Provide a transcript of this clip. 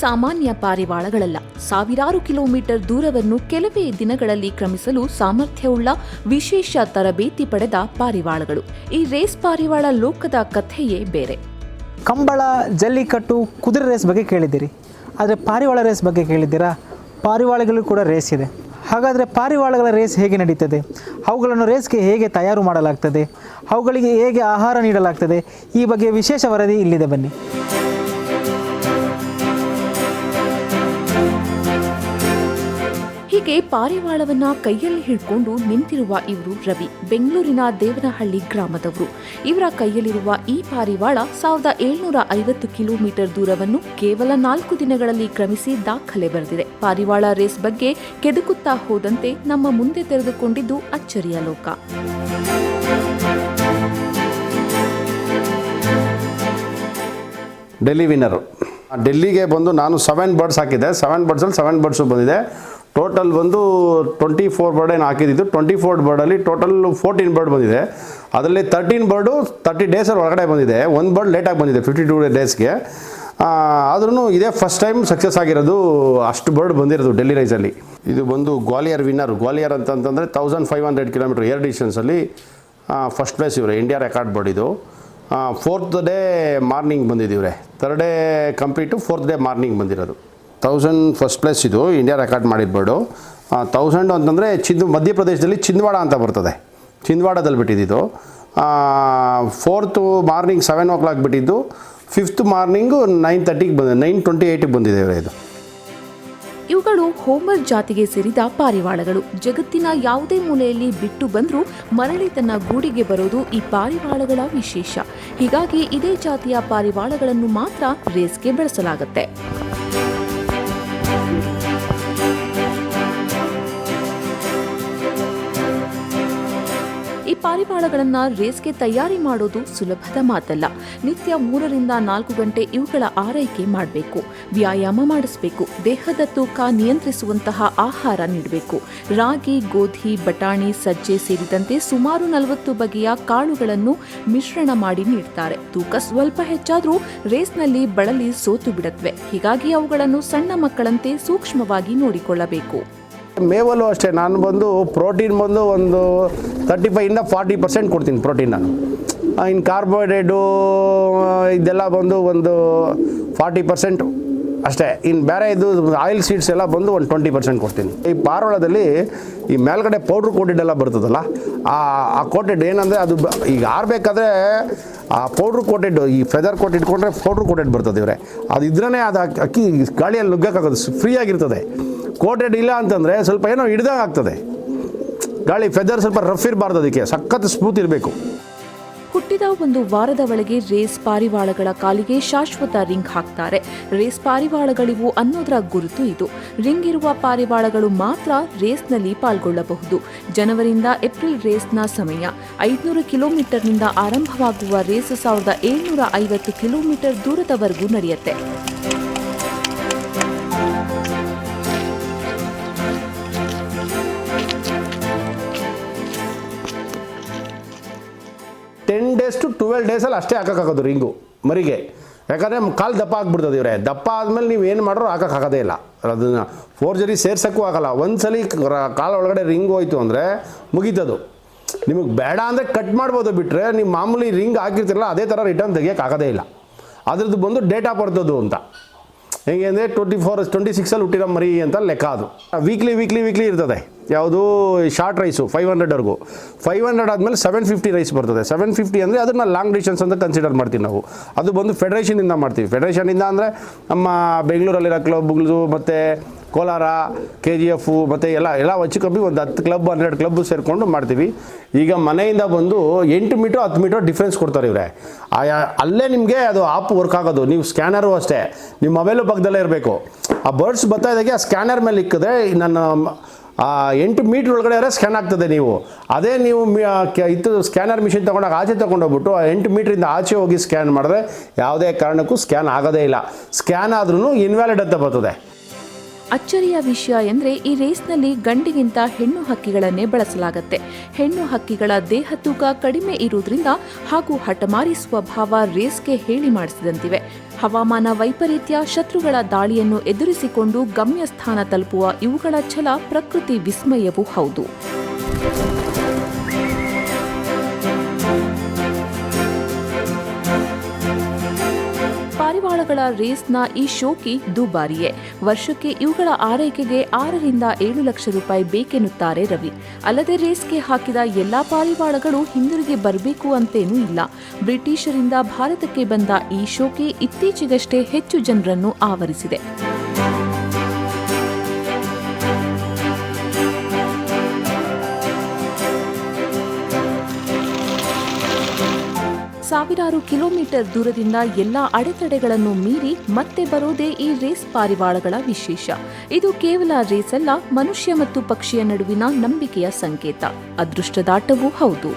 ಸಾಮಾನ್ಯ ಪಾರಿವಾಳಗಳಲ್ಲ. ಸಾವಿರಾರು ಕಿಲೋಮೀಟರ್ ದೂರವನ್ನು ಕೆಲವೇ ದಿನಗಳಲ್ಲಿ ಕ್ರಮಿಸಲು ಸಾಮರ್ಥ್ಯವುಳ್ಳ ವಿಶೇಷ ತರಬೇತಿ ಪಡೆದ ಪಾರಿವಾಳಗಳು. ಈ ರೇಸ್ ಪಾರಿವಾಳ ಲೋಕದ ಕಥೆಯೇ ಬೇರೆ. ಕಂಬಳ, ಜಲ್ಲಿಕಟ್ಟು, ಕುದುರೆ ರೇಸ್ ಬಗ್ಗೆ ಕೇಳಿದ್ದೀರಿ. ಆದರೆ ಪಾರಿವಾಳ ರೇಸ್ ಬಗ್ಗೆ ಕೇಳಿದ್ದೀರಾ? ಪಾರಿವಾಳಗಳು ಕೂಡ ರೇಸ್ ಇದೆ. ಹಾಗಾದರೆ ಪಾರಿವಾಳಗಳ ರೇಸ್ ಹೇಗೆ ನಡೀತದೆ? ಅವುಗಳನ್ನು ರೇಸ್ಗೆ ಹೇಗೆ ತಯಾರು ಮಾಡಲಾಗ್ತದೆ? ಅವುಗಳಿಗೆ ಹೇಗೆ ಆಹಾರ ನೀಡಲಾಗ್ತದೆ? ಈ ಬಗ್ಗೆ ವಿಶೇಷ ವರದಿ ಇಲ್ಲಿದೆ ಬನ್ನಿ. ಹೀಗೆ ಪಾರಿವಾಳವನ್ನ ಕೈಯಲ್ಲಿ ಹಿಡ್ಕೊಂಡು ನಿಂತಿರುವ ಇವರು ರವಿ. ಬೆಂಗಳೂರಿನ ದೇವನಹಳ್ಳಿ ಗ್ರಾಮದವರು. ಇವರ ಕೈಯಲ್ಲಿರುವ ಈ ಪಾರಿವಾಳ ಸಾವಿರದ ಏಳ್ನೂರ ಐವತ್ತು ಕಿಲೋಮೀಟರ್ ದೂರವನ್ನು ಕೇವಲ ನಾಲ್ಕು ದಿನಗಳಲ್ಲಿ ಕ್ರಮಿಸಿ ದಾಖಲೆ ಬರೆದಿದೆ. ಪಾರಿವಾಳ ರೇಸ್ ಬಗ್ಗೆ ಕೆದಕುತ್ತಾ ಹೋದಂತೆ ನಮ್ಮ ಮುಂದೆ ತೆರೆದುಕೊಂಡಿದ್ದು ಅಚ್ಚರಿಯ ಲೋಕ. ಡೆಲ್ಲಿ ವಿನ್ನರು. ಡೆಲ್ಲಿಗೆ ಬಂದು ನಾನು ಸೆವೆನ್ ಬರ್ಡ್ಸ್ ಹಾಕಿದ್ದೆ. ಸೆವೆನ್ ಬರ್ಡ್ಸಲ್ಲಿ ಸೆವೆನ್ ಬರ್ಡ್ಸು ಬಂದಿದೆ. ಟೋಟಲ್ ಬಂದು ಟ್ವೆಂಟಿ ಫೋರ್ ಬರ್ಡ್ ಏನು ಹಾಕಿದ್ದು ಟ್ವೆಂಟಿ ಫೋರ್ ಬರ್ಡಲ್ಲಿ ಟೋಟಲ್ ಫೋರ್ಟೀನ್ ಬರ್ಡ್ ಬಂದಿದೆ. ಅದರಲ್ಲಿ ತರ್ಟೀನ್ ಬರ್ಡು ತರ್ಟಿ ಡೇಸಲ್ಲಿ ಒಳಗಡೆ ಬಂದಿದೆ. ಒಂದು ಬರ್ಡ್ ಲೇಟಾಗಿ ಬಂದಿದೆ ಫಿಫ್ಟಿ ಟೂ ಡೇಸ್ಗೆ ಆದ್ರೂ ಇದೇ ಫಸ್ಟ್ ಟೈಮ್ ಸಕ್ಸಸ್ ಆಗಿರೋದು ಅಷ್ಟು ಬರ್ಡ್ ಬಂದಿರೋದು ಡೆಲ್ಲಿ ರೈಸಲ್ಲಿ ಇದು ಬಂದು ಗ್ವಾಲಿಯರ್ ವಿನ್ನರ್ ಗ್ವಾಲಿಯರ್ ಅಂತಂತಂದರೆ thousand five hundred kilometre air ಡಿಸ್ಟೆನ್ಸಲ್ಲಿ first place ಇವರೆ ಇಂಡಿಯಾ ರೆಕಾರ್ಡ್ ಬರ್ಡ್ ಇದು. Fourth day morning ಬಂದಿದ್ದೀವ್ರೆ third day complete fourth day morning ಬಂದಿರೋದು. ತೌಸಂಡ್ ಫಸ್ಟ್ ಪ್ಲೇಸ್ ಇದು ಇಂಡಿಯಾ ರೆಕಾರ್ಡ್ ಮಾಡಿದ ಬರ್ಡು ಅಂತಂದರೆ ಚಿಂದ್, ಮಧ್ಯಪ್ರದೇಶದಲ್ಲಿ ಚಿಂದ್ವಾಡ ಅಂತ ಬರ್ತದೆ. ಚಿಂದ್ವಾಡದಲ್ಲಿ ಬಿಟ್ಟಿದ್ದು fourth morning seven o'clock ಬಿಟ್ಟಿದ್ದು. ಫಿಫ್ತ್ ಮಾರ್ನಿಂಗು ನೈನ್ ತರ್ಟಿಗೆ ಬಂದ ನೈನ್ ಟ್ವೆಂಟಿ ಏಯ್ಟಿಗೆ ಬಂದಿದೆ ಇದು. ಇವುಗಳು ಹೋಮರ್ ಜಾತಿಗೆ ಸೇರಿದ ಪಾರಿವಾಳಗಳು. ಜಗತ್ತಿನ ಯಾವುದೇ ಮೂಲೆಯಲ್ಲಿ ಬಿಟ್ಟು ಬಂದರೂ ಮರಳಿ ತನ್ನ ಗೂಡಿಗೆ ಬರೋದು ಈ ಪಾರಿವಾಳಗಳ ವಿಶೇಷ. ಹೀಗಾಗಿ ಇದೇ ಜಾತಿಯ ಪಾರಿವಾಳಗಳನ್ನು ಮಾತ್ರ ರೇಸ್ಗೆ ಬೆಳೆಸಲಾಗುತ್ತೆ. ಪಾರಿವಾಳಗಳನ್ನ ರೇಸ್ಗೆ ತಯಾರಿ ಮಾಡೋದು ಸುಲಭದ ಮಾತಲ್ಲ. ನಿತ್ಯ ಮೂರರಿಂದ ನಾಲ್ಕು ಗಂಟೆ ಇವುಗಳ ಆರೈಕೆ ಮಾಡಬೇಕು. ವ್ಯಾಯಾಮ ಮಾಡಿಸಬೇಕು. ದೇಹದ ತೂಕ ನಿಯಂತ್ರಿಸುವಂತಹ ಆಹಾರ ನೀಡಬೇಕು. ರಾಗಿ, ಗೋಧಿ, ಬಟಾಣಿ, ಸಜ್ಜೆ ಸೇರಿದಂತೆ ಸುಮಾರು ನಲವತ್ತು ಬಗೆಯ ಕಾಳುಗಳನ್ನು ಮಿಶ್ರಣ ಮಾಡಿ ನೀಡ್ತಾರೆ. ತೂಕ ಸ್ವಲ್ಪ ಹೆಚ್ಚಾದರೂ ರೇಸ್ನಲ್ಲಿ ಬಳಲಿ ಸೋತು ಬಿಡತ್ವೆ. ಹೀಗಾಗಿ ಅವುಗಳನ್ನು ಸಣ್ಣ ಮಕ್ಕಳಂತೆ ಸೂಕ್ಷ್ಮವಾಗಿ ನೋಡಿಕೊಳ್ಳಬೇಕು. ಮೇವಲ್ಲೂ ಅಷ್ಟೇ, ನಾನು ಬಂದು ಪ್ರೋಟೀನ್ ಬಂದು ಒಂದು ತರ್ಟಿ ಫೈವಿಂದ ಫಾರ್ಟಿ ಪರ್ಸೆಂಟ್ ಕೊಡ್ತೀನಿ ಪ್ರೋಟೀನ್ ನಾನು. ಇನ್ನು ಕಾರ್ಬೋಹೈಡ್ರೇಟು ಇದೆಲ್ಲ ಬಂದು ಒಂದು ಫಾರ್ಟಿ ಪರ್ಸೆಂಟು ಅಷ್ಟೇ. ಇನ್ನು ಬೇರೆ ಇದು ಆಯಿಲ್ ಸೀಡ್ಸ್ ಎಲ್ಲ ಬಂದು ಒಂದು ಟ್ವೆಂಟಿ ಪರ್ಸೆಂಟ್ ಕೊಡ್ತೀನಿ. ಈ ಪಾರೋಳದಲ್ಲಿ ಈ ಮೇಲ್ಗಡೆ ಪೌಡ್ರ್ ಕೋಟೆಡ್ ಬರ್ತದಲ್ಲ, ಆ ಆ ಕೋಟೆಡ್ ಏನಂದರೆ ಅದು ಈಗ ಆರಬೇಕಾದ್ರೆ ಆ ಪೌಡ್ರ್ ಕೋಟೆಡ್ ಈ ಫೆದರ್ ಕೋಟ್ ಇಟ್ಕೊಂಡ್ರೆ ಪೌಡ್ರ್ ಕೋಟೆಡ್ ಬರ್ತದೆ ಇವರೇ. ಅದು ಇದ್ರೇ ಅದು ಅಕ್ಕಿ ಗಾಳಿಯಲ್ಲಿ ನುಗ್ಗಕ್ಕಾಗೋದು, ಫ್ರೀ ಆಗಿರ್ತದೆ. ಕೋಟೆಡ್ ಇಲ್ಲ ಅಂತಂದರೆ ಸ್ವಲ್ಪ ಏನೋ ಹಿಡ್ದಾಗ ಆಗ್ತದೆ. ಗಾಳಿ ಫೆದರ್ ಸ್ವಲ್ಪ ರಫ್ ಇರಬಾರ್ದು ಅದಕ್ಕೆ. ಸಖತ್ ಸ್ಮೂತ್ ಇರಬೇಕು. ಹುಟ್ಟಿದ ಒಂದು ವಾರದ ಒಳಗೆ ರೇಸ್ ಪಾರಿವಾಳಗಳ ಕಾಲಿಗೆ ಶಾಶ್ವತ ರಿಂಗ್ ಹಾಕ್ತಾರೆ. ರೇಸ್ ಪಾರಿವಾಳಗಳಿವು ಅನ್ನೋದರ ಗುರುತು ಇದು. ರಿಂಗ್ ಇರುವ ಪಾರಿವಾಳಗಳು ಮಾತ್ರ ರೇಸ್ನಲ್ಲಿ ಪಾಲ್ಗೊಳ್ಳಬಹುದು. ಜನವರಿಯಿಂದ ಏಪ್ರಿಲ್ ರೇಸ್ನ ಸಮಯ. ಐದುನೂರು ಕಿಲೋಮೀಟರ್ನಿಂದ ಆರಂಭವಾಗುವ ರೇಸ್ ಸಾವಿರದ ಏಳ್ನೂರ ಐವತ್ತು ಕಿಲೋಮೀಟರ್ ದೂರದವರೆಗೂ ನಡೆಯುತ್ತೆ. ಟೆನ್ ಡೇಸ್ ಟು ಟ್ವೆಲ್ ಡೇಸಲ್ಲಿ ಅಷ್ಟೇ ಹಾಕೋಕ್ಕಾಗೋದು ರಿಂಗು, ಮರಿಗೆ. ಯಾಕಂದರೆ ಕಾಲು ದಪ್ಪ ಆಗ್ಬಿಡ್ತದೆ ಇವರೇ. ದಪ್ಪ ಆದಮೇಲೆ ನೀವು ಏನು ಮಾಡೋರು ಹಾಕೋಕ್ಕಾಗೋದೇ ಇಲ್ಲ. ಅದನ್ನು ಫೋರ್ಜರಿ ಸೇರ್ಸೋಕ್ಕೂ ಆಗಲ್ಲ. ಒಂದ್ಸಲಿ ಕಾಲು ಒಳಗಡೆ ರಿಂಗ್ ಹೋಯ್ತು ಅಂದರೆ ಮುಗೀತದು. ನಿಮಗೆ ಬೇಡ ಅಂದರೆ ಕಟ್ ಮಾಡ್ಬೋದು ಬಿಟ್ಟರೆ ನೀವು ಮಾಮೂಲಿ ರಿಂಗ್ ಹಾಕಿರ್ತಿರಲ್ಲ, ಅದೇ ಥರ ರಿಟರ್ನ್ ತೆಗಿಯೋಕ್ಕಾಗೋದೇ ಇಲ್ಲ. ಅದ್ರದ್ದು ಬಂದು ಡೇಟಾ ಬರ್ತದ್ದು ಅಂತ. ಹೆಂಗೆ ಅಂದರೆ ಟ್ವೆಂಟಿ ಫೋರ್ ಟ್ವೆಂಟಿ ಸಿಕ್ಸಲ್ಲಿ ಹುಟ್ಟಿರೋ ಮರಿ ಅಂತ ಲೆಕ್ಕ ಅದು. ವೀಕ್ಲಿ ವೀಕ್ಲಿ ವೀಕ್ಲಿ ಇರ್ತದೆ. ಯಾವುದು ಶಾರ್ಟ್ ರೈಸು ಫೈವ್ ಹಂಡ್ರೆಡ್ವರೆಗೂ ಫೈವ್ ಹಂಡ್ರೆಡ್ ಆದಮೇಲೆ ಸೆವೆನ್ ಫಿಫ್ಟಿ ರೈಸ್ ಬರ್ತದೆ. ಸೆವೆನ್ ಫಿಫ್ಟಿ ಅಂದರೆ ಅದನ್ನು ಲಾಂಗ್ ಡಿಸ್ಟೆನ್ಸ್ ಅಂತ ಕನ್ಸಿಡರ್ ಮಾಡ್ತೀವಿ ನಾವು. ಅದು ಬಂದು ಫೆಡರೇಷನಿಂದ ಮಾಡ್ತೀವಿ. ಫೆಡರೇಷನಿಂದ ಅಂದರೆ ನಮ್ಮ ಬೆಂಗಳೂರಲ್ಲಿರೋ ಕ್ಲಬ್ಗಳು ಮತ್ತು ಕೋಲಾರ ಕೆ ಜಿ ಎಫು ಮತ್ತು ಎಲ್ಲ ಎಲ್ಲ ಹೆಚ್ಚು ಒಂದು ಹತ್ತು ಕ್ಲಬ್ ಹನ್ನೆರಡು ಕ್ಲಬ್ ಸೇರಿಕೊಂಡು ಮಾಡ್ತೀವಿ. ಈಗ ಮನೆಯಿಂದ ಬಂದು ಎಂಟು ಮೀಟ್ರ್, ಹತ್ತು ಮೀಟ್ರ್ ಡಿಫ್ರೆನ್ಸ್ ಕೊಡ್ತಾರೆ ಇವರೇ. ಆಯಾ, ಅಲ್ಲೇ ನಿಮಗೆ ಅದು ಆಪ್ ವರ್ಕ್ ಆಗೋದು. ನೀವು ಸ್ಕ್ಯಾನರು ಅಷ್ಟೇ. ನಿಮ್ಮ ಮೊಬೈಲು ಪಕ್ಕದಲ್ಲೇ ಇರಬೇಕು. ಆ ಬರ್ಡ್ಸ್ ಬರ್ತಾ ಇದ್ದಾಗೆ, ಆ ಸ್ಕ್ಯಾನರ್ ಮೇಲೆ ಇಕ್ಕಿದ್ರೆ ನನ್ನ ಎಂಟು ಮೀಟ್ರ್ ಒಳಗಡೆ ಸ್ಕ್ಯಾನ್ ಆಗ್ತದೆ ನೀವು. ಅದೇ ನೀವು ಇತ್ತು ಸ್ಕ್ಯಾನರ್ ಮಿಷಿನ್ ತೊಗೊಂಡಾಗ ಆಚೆ ತೊಗೊಂಡೋಗ್ಬಿಟ್ಟು ಆ ಎಂಟು ಮೀಟ್ರಿಂದ ಆಚೆ ಹೋಗಿ ಸ್ಕ್ಯಾನ್ ಮಾಡಿದ್ರೆ ಯಾವುದೇ ಕಾರಣಕ್ಕೂ ಸ್ಕ್ಯಾನ್ ಆಗೋದೇ ಇಲ್ಲ. ಸ್ಕ್ಯಾನ್ ಆದ್ರೂ ಇನ್ವ್ಯಾಲಿಡ್ ಅಂತ ಬರ್ತದೆ. ಅಚ್ಚರಿಯ ವಿಷಯ ಎಂದರೆ ಈ ರೇಸ್ನಲ್ಲಿ ಗಂಡಿಗಿಂತ ಹೆಣ್ಣು ಹಕ್ಕಿಗಳನ್ನೇ ಬಳಸಲಾಗುತ್ತೆ. ಹೆಣ್ಣು ಹಕ್ಕಿಗಳ ದೇಹ ತೂಕ ಕಡಿಮೆ ಇರುವುದರಿಂದ ಹಾಗೂ ಹಠಮಾರಿ ಸ್ವಭಾವ ರೇಸ್ಗೆ ಹೇಳಿ ಮಾಡಿಸಿದಂತಿವೆ. ಹವಾಮಾನ ವೈಪರೀತ್ಯ, ಶತ್ರುಗಳ ದಾಳಿಯನ್ನು ಎದುರಿಸಿಕೊಂಡು ಗಮ್ಯಸ್ಥಾನ ತಲುಪುವ ಇವುಗಳ ಛಲ ಪ್ರಕೃತಿ ವಿಸ್ಮಯವೂ ಹೌದು. ಪಾರಿವಾಳಗಳ ರೇಸ್ನ ಈ ಶೋಕಿ ದುಬಾರಿಯೇ. ವರ್ಷಕ್ಕೆ ಇವುಗಳ ಆರೈಕೆಗೆ ಆರರಿಂದ ಏಳು ಲಕ್ಷ ರೂಪಾಯಿ ಬೇಕೆನ್ನುತ್ತಾರೆ ರವಿ. ಅಲ್ಲದೆ ರೇಸ್ಗೆ ಹಾಕಿದ ಎಲ್ಲಾ ಪಾರಿವಾಳಗಳು ಹಿಂದಿರುಗಿ ಬರಬೇಕು ಅಂತೇನೂ ಇಲ್ಲ. ಬ್ರಿಟಿಷರಿಂದ ಭಾರತಕ್ಕೆ ಬಂದ ಈ ಶೋಕಿ ಇತ್ತೀಚೆಗಷ್ಟೇ ಹೆಚ್ಚು ಜನರನ್ನು ಆವರಿಸಿದೆ. ಸಾವಿರಾರು ಕಿಲೋಮೀಟರ್ ದೂರದಿಂದ ಎಲ್ಲಾ ಅಡೆತಡೆಗಳನ್ನು ಮೀರಿ ಮತ್ತೆ ಬರೋದೇ ಈ ರೇಸ್ ಪಾರಿವಾಳಗಳ ವಿಶೇಷ. ಇದು ಕೇವಲ ರೇಸ್ ಅಲ್ಲ, ಮನುಷ್ಯ ಮತ್ತು ಪಕ್ಷಿಯ ನಡುವಿನ ನಂಬಿಕೆಯ ಸಂಕೇತ. ಅದೃಷ್ಟದಾಟವೂ ಹೌದು.